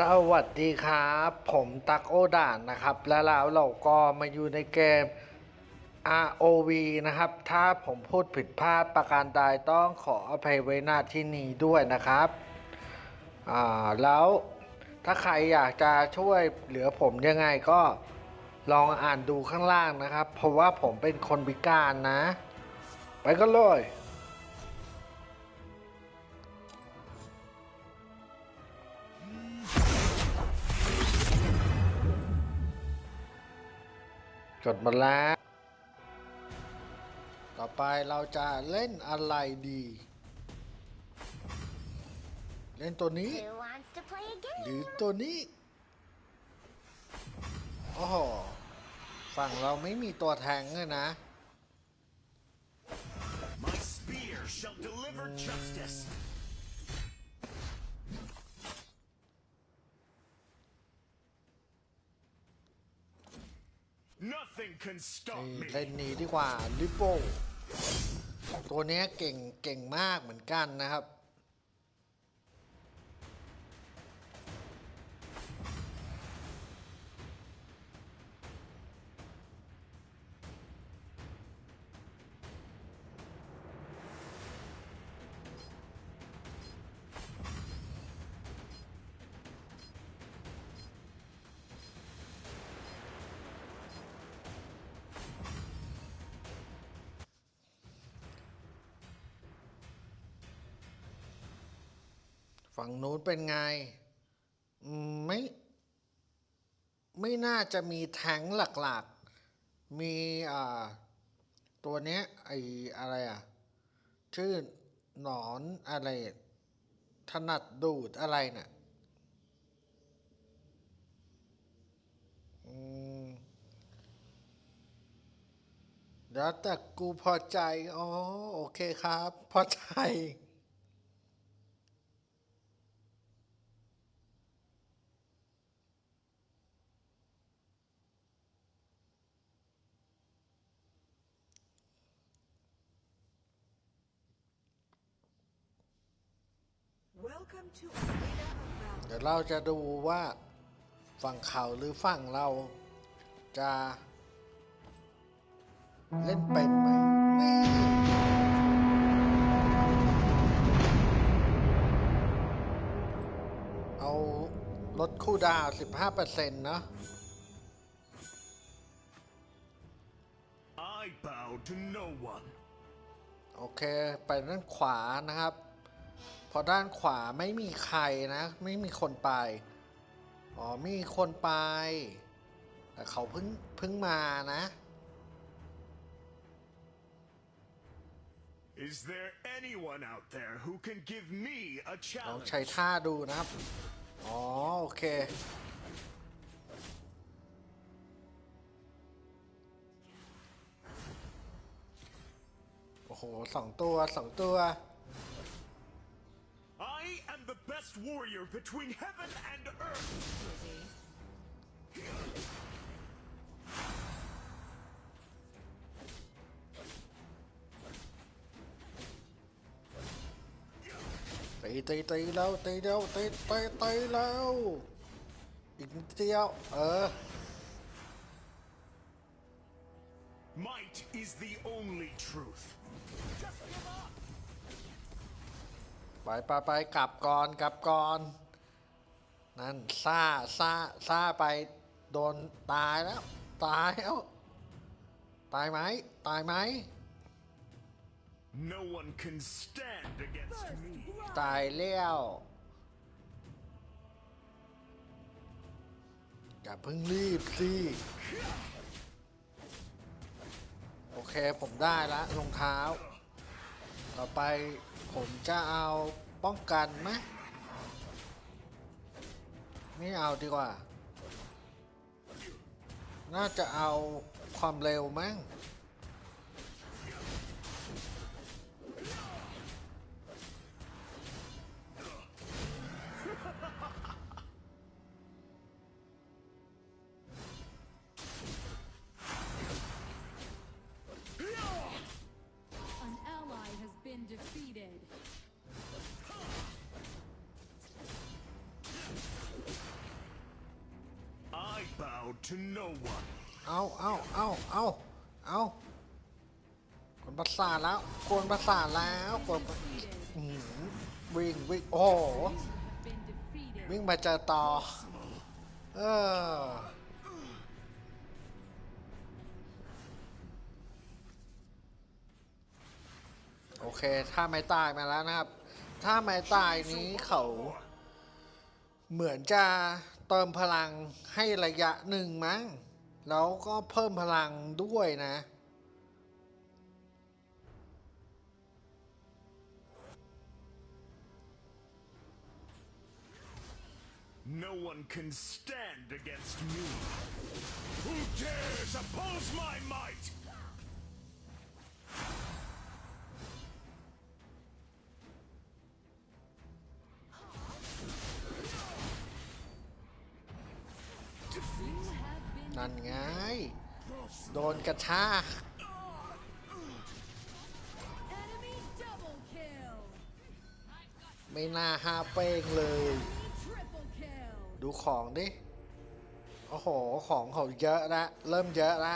สวัสดีครับ ผมตักโอด่านนะครับ และแล้วเราก็มาอยู่ในเกม ROV นะครับ ถ้าผมพูดผิดพลาดประการใดต้องขออภัยไว้ณที่นี้ด้วยนะครับอ่าแล้วถ้าใครอยากจะช่วยเหลือผมยังไงก็ลองอ่านดูข้างล่างนะครับ เพราะว่าผมเป็นคนพิการนะ ไปกันเลย จดมาแล้ว ต่อไปเราจะเล่นอะไรดี เล่นตัวนี้ Who wants to play a หรือ game? ตัวนี้โอ้โหฝั่งเราไม่มีตัวแทงเลยนะ นี่เล่นนี้ดีกว่าลิโป้ตัวนี้เก่งเก่งมากเหมือนกันนะครับ ฝั่งนู้นเป็นไง ไม่ ไม่น่าจะมีแทงหลักๆ มีอ่าตัวเนี้ยไออะไรอะ ชื่อหนอนอะไร ถนัดดูดอะไรน่ะอืมแล้วแต่กูพอใจ อ๋อ โอเคครับ พอใจ เดี๋ยวเราจะดูว่าฝั่งเขาหรือฝั่งเราจะ เล่นเป็นไหมนี่เอาลดคู่ดาว 15%เนาะ I bow to no one. โอเค ไปด้านขวานะครับ พอด้านขวาไม่มีใครนะ ไม่มีคนไป อ๋อมีคนไป แต่เขาเพิ่งเพิ่งมานะ Is there anyone out there who can give me a ลอง challenge? ใช้ท่าดูนะครับ อ๋อโอเค โอ้โหสองตัวสองตัว warrior between heaven and earth. ตีตีตีแล้วตีเดียวตีตีตีแล้วอีกนิดเดียวเออ Might is the only truth. Just give up. ไปไปไปกลับก่อนกลับก่อน นั่นซ่าซ่าซ่าไปโดนตายแล้ว ตายแล้ว ตายไหมตายไหม No one can stand against me. ตายแล้วอย่าเพิ่งรีบสิโอเคผมได้ละรองเท้า ต่อไปผมจะเอาป้องกันไหมไม่เอาดีกว่า น่าจะเอาความเร็วมั้ง เอาเอาเอาเอาเอากวนประสาทแล้วกวนประสาทแล้วกวนวิ่งวิ่งโอ้โหวิ่งมาเจอต่อเออโอเค ถ้าไม่ตายมาแล้วนะครับ ถ้าไม่ตายนี้เขา เหมือนจะ เติมพลังให้ระยะหนึ่งมั้ง แล้วก็เพิ่มพลังด้วยนะ No one can stand against me. Who dares oppose my might? โดนกระชากไม่น่าห้าเป้งเลย ดูของดิ โอ้โห ของเขาเยอะละ เริ่มเยอะละ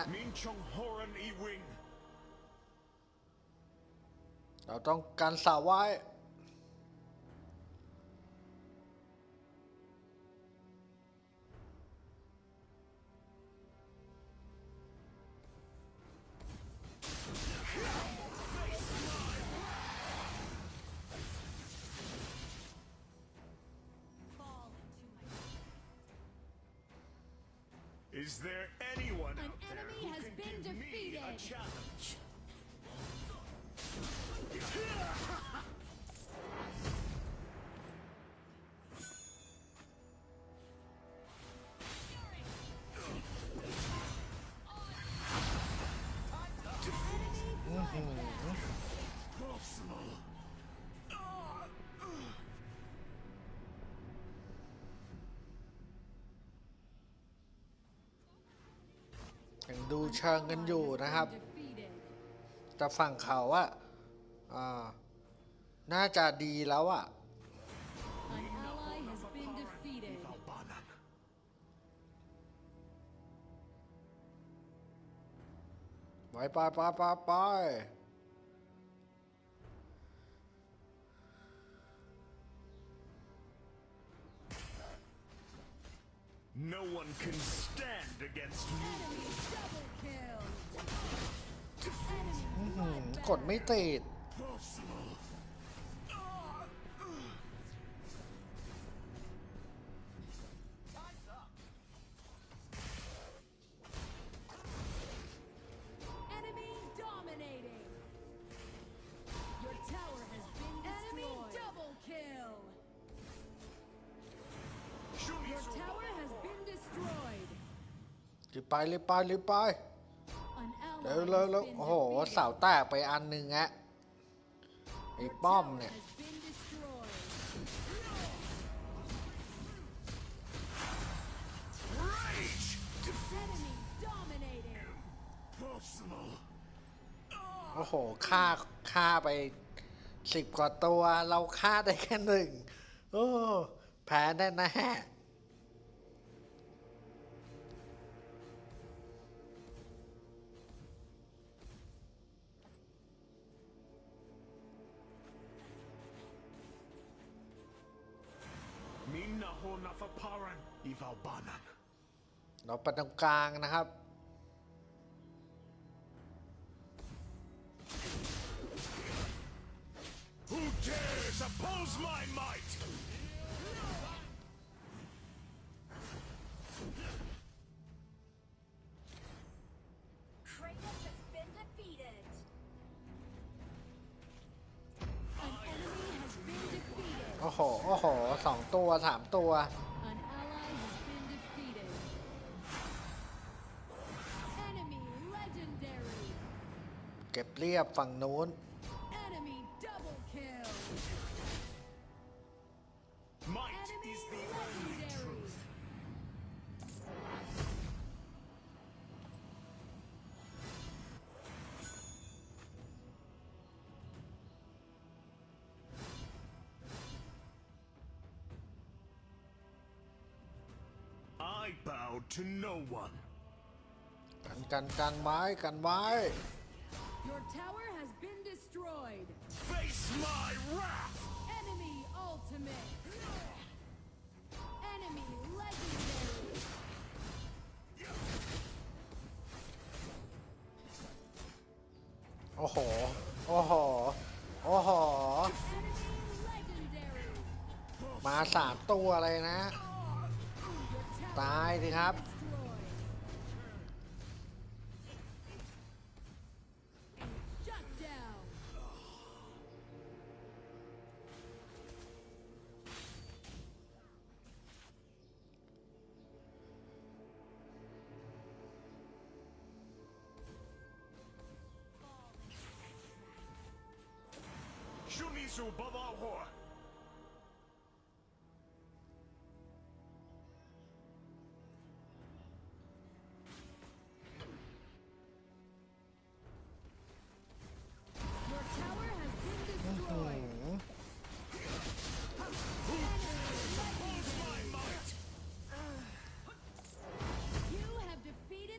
เราต้องการสาวไว้ Is there anyone An out there enemy who has can been give me a defeated. challenge? เชิงกันอยู่นะครับ แต่ฝั่งเขาอะอ่าน่าจะดีแล้วอะไปไปไปไปไป No one can stand against me. Enemy double kill. อื้อ Enemy หือ bloodbath. กดไม่ติด Possible. รีบไปรีบไปรีบไป An เร็ว ally เร็วเร็วโอ้โหเสาแตกไปอันหนึ่งอะไอ้ป้อมเนี่ยโอ้โหฆ่าฆ่าไปสิบกว่าตัว เราฆ่าได้แค่หนึ่งโอ้แพ้แน่แน่ i Valbanan. เราไปตรงกลางนะครับ Who dares oppose my might? Kratos has been defeated. An enemy has been defeated. โอ้โห โอ้โห สองตัวสามตัว เก็บเรียบฝั่งนู้น Enemy double kill. Might Enemy is the only legendary. truth. I bow to no one. กันกันกันไว้กันไว้ Your tower has been destroyed. Face my wrath! Enemy ultimate. Enemy legendary. โอ้โหโอ้โหโอ้โห Enemy legendary. มาสามตัวเลยนะ Your tower ตายสิครับ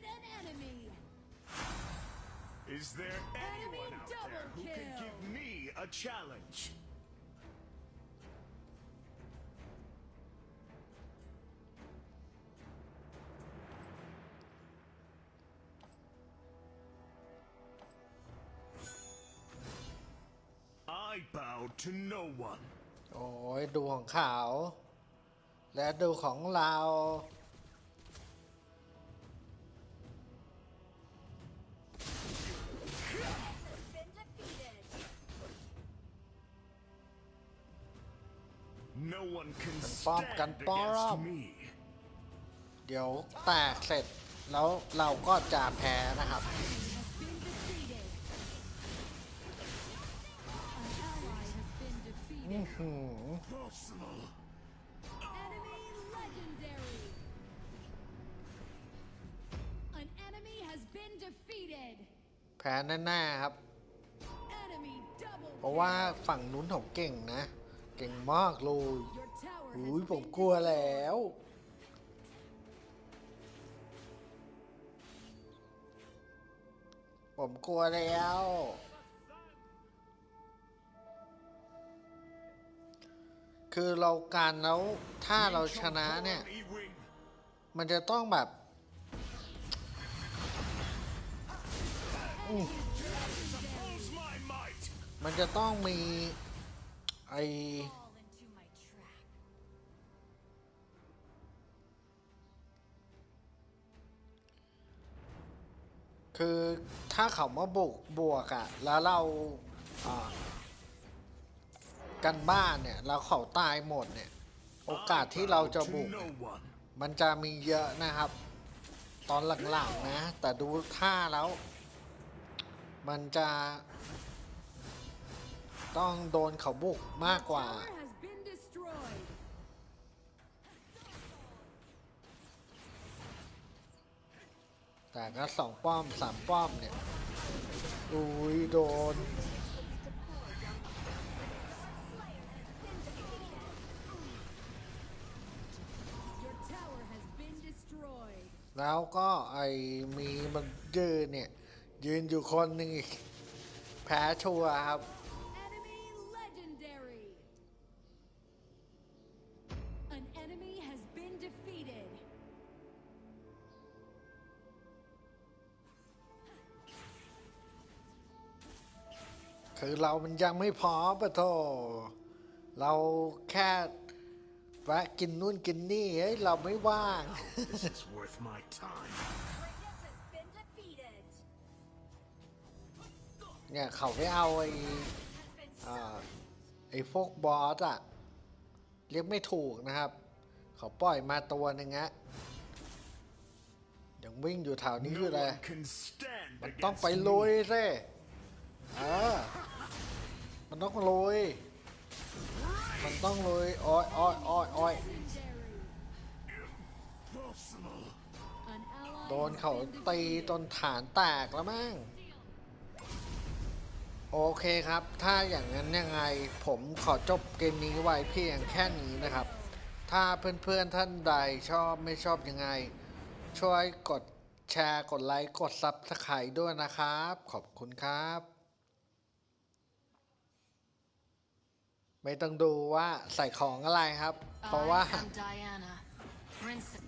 an enemy. Is there Enemy anyone out there double who can kill. give me a challenge? I bow to no one. โอ้ยดูของเขา และดูของเรา No one can Bom, stand can bom. against me. เดี๋ยวแตกเสร็จแล้วเราก็จะแพ้นะครับ Has been defeated. An ally has been defeated. หืม Personal. Enemy legendary. An enemy has been defeated. แพ้แน่ๆครับ Enemy double เพราะว่าฝั่งนู้นเขาเก่งนะ เก่งมากเลย Your tower อุ้ย has ผม been กลัวแล้ว ผมกลัวแล้ว คือเราการแล้วถ้าเราชนะเนี่ย E-wing. มันจะต้องแบบ Oppose my might. มันจะต้องมีไอ คือถ้าเขามาบุกบวกอะ่ะแล้วเรากันบ้านเนี่ยแล้วเขาตายหมดเนี่ย โอกาสที่เราจะบุก มันจะมีเยอะนะครับ ตอนหลังๆนะ แต่ดูท่าแล้ว มันจะ ต้องโดนเขาบุกมากกว่า แต่ก็สองป้อมสามป้อมเนี่ยอุ้ยโดนแล้วก็ไอ้มีมันยืนเนี่ย ยืนอยู่คนหนึ่งอีก แพ้ชัวครับ คือเรามันยังไม่พร้อมปะโทเราแค่แวะกินนู่นกินนี่เฮ้ยเราไม่ว่าง This is worth my time. Greatness has been defeated. เนี่ยเขาไปเอาไอ้ Has been อ่าไอ้พวกบอสอะเรียกไม่ถูกนะครับ เขาปล่อยมาตัวหนึ่งอะยังวิ่งอยู่แถวนี้อยู่ No เลย one can stand มันต้อง against ไปลุย me. สิเออมันต้องลุยมันต้องลุยอ้อยอ้อยอ้อยอ้อยโดนเขาตีจนฐานแตกแล้วมั้งโอเคครับ ถ้าอย่างนั้นยังไงผมขอจบเกมนี้ไว้เพียงแค่นี้นะครับ ถ้าเพื่อนๆท่านใดชอบไม่ชอบยังไง ช่วยกดแชร์กดไลค์กดซับสไคร์ด้วยนะครับ ขอบคุณครับ ไม่ต้องดูว่าใส่ของอะไรครับ เพราะว่า I am Diana, Princess.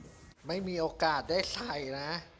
ไม่มีโอกาสได้ใส่นะ Oh,